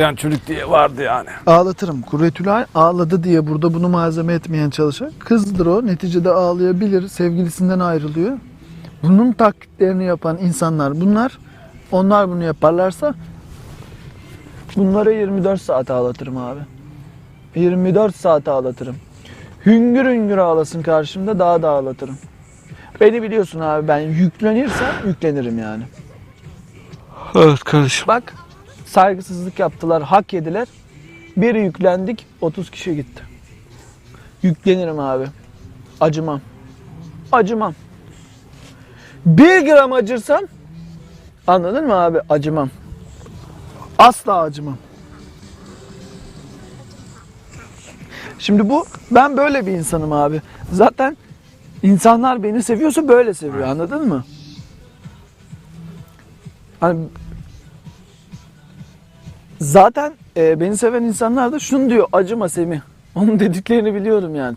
yani çocuk diye vardı yani. Ağlatırım. Kuretülay ağladı diye burada bunu malzeme etmeyen çalışan kızdır o. Neticede ağlayabilir. Sevgilisinden ayrılıyor. Bunun taklitlerini yapan insanlar bunlar. Onlar bunu yaparlarsa bunlara 24 saat ağlatırım abi. 24 saat ağlatırım. Hüngür hüngür ağlasın karşımda daha da ağlatırım. Beni biliyorsun abi ben yüklenirsem yüklenirim yani. Evet kardeşim. Bak saygısızlık yaptılar, hak yediler. Bir yüklendik, 30 kişi gitti. Yüklenirim abi. Acımam. Acımam. Bir gram acırsam anladın mı abi? Acımam. Asla acımam. Şimdi bu ben böyle bir insanım abi. Zaten insanlar beni seviyorsa böyle seviyor anladın mı? Hani Zaten e, beni seven insanlar da şunu diyor acıma Semih. Onun dediklerini biliyorum yani.